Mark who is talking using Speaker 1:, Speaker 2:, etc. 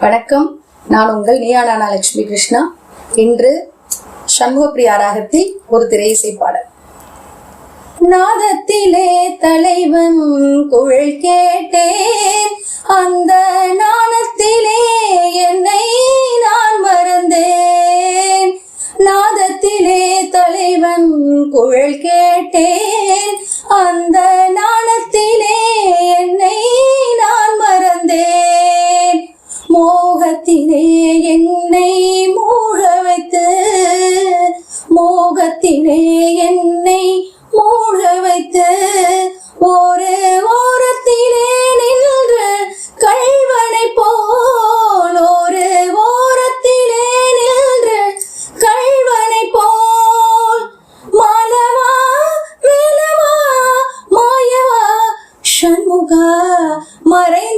Speaker 1: வணக்கம். நான் உங்கள் நியானானா லட்சுமி கிருஷ்ணா. இன்று சண்முகப்பிரியா ராகத்தில் ஒரு திரை பாடல்.
Speaker 2: நாதத்திலே தலைவன் குழல் கேட்டேன். அந்த நாணத்திலே என்னை நான் மறந்தேன். நாதத்திலே தலைவன் குழல் கேட்டேன். மோகத்திலே என்னை மூழ வைத்து மோகத்திலே என்னை மூழ வைத்து ஒரு ஓரத்திலே நின்று கல்வனை போல் ஒரு ஓரத்திலே நின்று கல்வனை போல் மாலவா வேலவா மாயவா சண்முகா மறைந்த